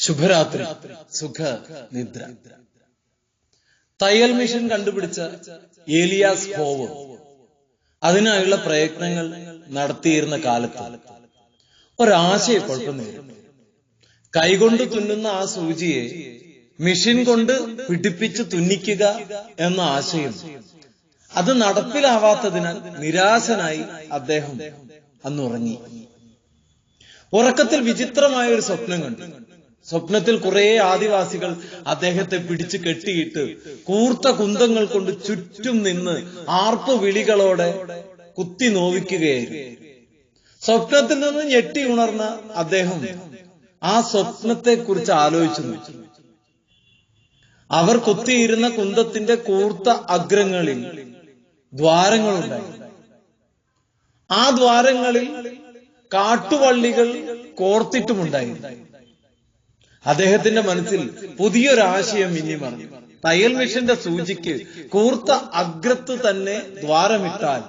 ശുഭരാത്രി സുഖ നിദ്ര തയ്യൽ മിഷൻ കണ്ടുപിടിച്ച ഏലിയാസ് ഹോവ് അതിനായുള്ള പ്രയത്നങ്ങൾ നടത്തിയിരുന്ന കാലത്ത് ഒരാശയക്കുഴപ്പം നേരിടും കൈകൊണ്ട് തുന്നുന്ന ആ സൂചിയെ മെഷീൻ കൊണ്ട് പിടിപ്പിച്ച് തുന്നിക്കുക എന്ന ആശയം അത് നടപ്പിലാവാത്തതിനാൽ നിരാശനായി അദ്ദേഹം അന്നുറങ്ങി. ഉറക്കത്തിൽ വിചിത്രമായ ഒരു സ്വപ്നം കണ്ടു. സ്വപ്നത്തിൽ കുറെ ആദിവാസികൾ അദ്ദേഹത്തെ പിടിച്ചു കെട്ടിയിട്ട് കൂർത്ത കുന്തങ്ങൾ കൊണ്ട് ചുറ്റും നിന്ന് ആർപ്പ് വിളികളോടെ കുത്തി നോവിക്കുകയായിരുന്നു. സ്വപ്നത്തിൽ നിന്ന് ഞെട്ടി ഉണർന്ന അദ്ദേഹം ആ സ്വപ്നത്തെ കുറിച്ച് ആലോചിച്ചു അവർ കുത്തിയിരുന്ന കുന്തത്തിന്റെ കൂർത്ത അഗ്രങ്ങളിൽ ദ്വാരങ്ങളുണ്ടായി. ആ ദ്വാരങ്ങളിൽ കാട്ടുവള്ളികൾ കോർത്തിട്ടുമുണ്ടായി അദ്ദേഹത്തിന്റെ മനസ്സിൽ പുതിയൊരാശയം ഇനി പറഞ്ഞു തയ്യൽ മിഷന്റെ സൂചിക്ക് കൂർത്ത അഗ്രത്ത് തന്നെ ദ്വാരമിട്ടാൽ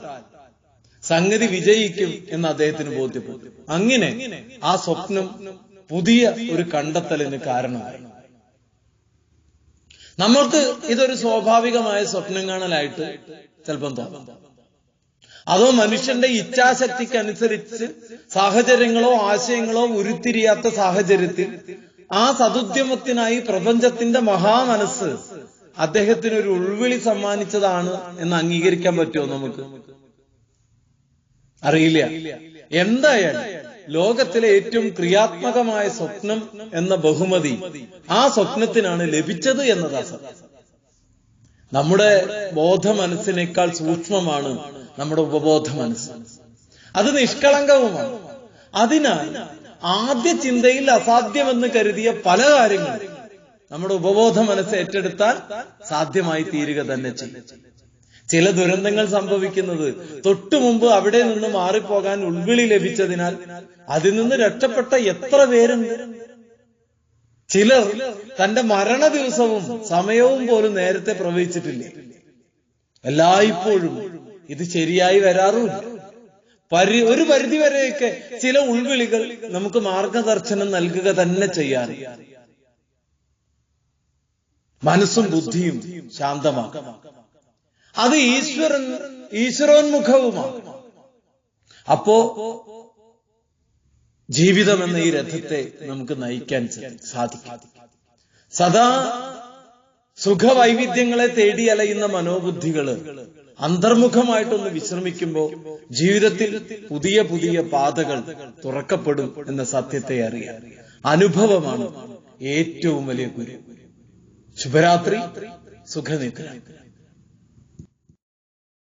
സംഗതി വിജയിക്കും എന്ന് അദ്ദേഹത്തിന് ബോധ്യപ്പെട്ടു. അങ്ങനെ ആ സ്വപ്നം പുതിയ ഒരു കണ്ടെത്തലിന് കാരണമായി നമ്മൾക്ക് ഇതൊരു സ്വാഭാവികമായ സ്വപ്നം കാണലായിട്ട് ചിലപ്പം തോന്നാം. അതോ മനുഷ്യന്റെ ഇച്ഛാശക്തിക്കനുസരിച്ച് സാഹചര്യങ്ങളോ ആശയങ്ങളോ ഉരുത്തിരിയാത്ത സാഹചര്യത്തിൽ ആ സതുദ്യമത്തിനായി പ്രപഞ്ചത്തിന്റെ മഹാമനസ് അദ്ദേഹത്തിന് ഒരു ഉൾവിളി സമ്മാനിച്ചതാണ് എന്ന് അംഗീകരിക്കാൻ പറ്റുമോ നമുക്ക്? അറിയില്ല. എന്തായാലും ലോകത്തിലെ ഏറ്റവും ക്രിയാത്മകമായ സ്വപ്നം എന്ന ബഹുമതി ആ സ്വപ്നത്തിനാണ് ലഭിച്ചത് എന്നതാ സത്യം നമ്മുടെ ബോധ മനസ്സിനേക്കാൾ സൂക്ഷ്മമാണ് നമ്മുടെ ഉപബോധ മനസ്സ് അത് നിഷ്കളങ്കവുമാണ്. അതിനാൽ ആദ്യ ചിന്തയിൽ അസാധ്യമെന്ന് കരുതിയ പല കാര്യങ്ങളും നമ്മുടെ ഉപബോധ മനസ്സ് ഏറ്റെടുത്താൽ സാധ്യമായി തീരുക തന്നെ ചെയ്യും. ചില ദുരന്തങ്ങൾ സംഭവിക്കുന്നത് തൊട്ടു മുമ്പ് അവിടെ നിന്ന് മാറിപ്പോകാൻ ഉൾവിളി ലഭിച്ചതിനാൽ അതിൽ നിന്ന് രക്ഷപ്പെട്ട എത്ര പേരുണ്ട്? ചിലർ തന്റെ മരണ ദിവസവും സമയവും പോലും നേരത്തെ പ്രവഹിച്ചിട്ടില്ല. എല്ലായ്പ്പോഴും ഇത് ശരിയായി വരാറുമില്ല. പരി ഒരു പരിധി വരെയൊക്കെ ചില ഉൾവിളികൾ നമുക്ക് മാർഗദർശനം നൽകുക തന്നെ ചെയ്യാൻ. മനസ്സും ബുദ്ധിയും ശാന്തമാക്കാം. അത് ഈശ്വരൻ ഈശ്വരോന്മുഖവുമാണ്. അപ്പോ ജീവിതം എന്ന ഈ രഥത്തെ നമുക്ക് നയിക്കാൻ സാധിക്കും. സദാ സുഖവൈവിധ്യങ്ങളെ തേടി അലയുന്ന മനോബുദ്ധികൾ അന്തർമുഖമായിട്ടൊന്ന് വിശ്രമിക്കുമ്പോൾ ജീവിതത്തിൽ പുതിയ പുതിയ പാതകൾ തുറക്കപ്പെടും എന്ന സത്യത്തെ അറിയാം. അനുഭവമാണ് ഏറ്റവും വലിയ ഗുരു. ശുഭരാത്രി സുഖനിദ്ര.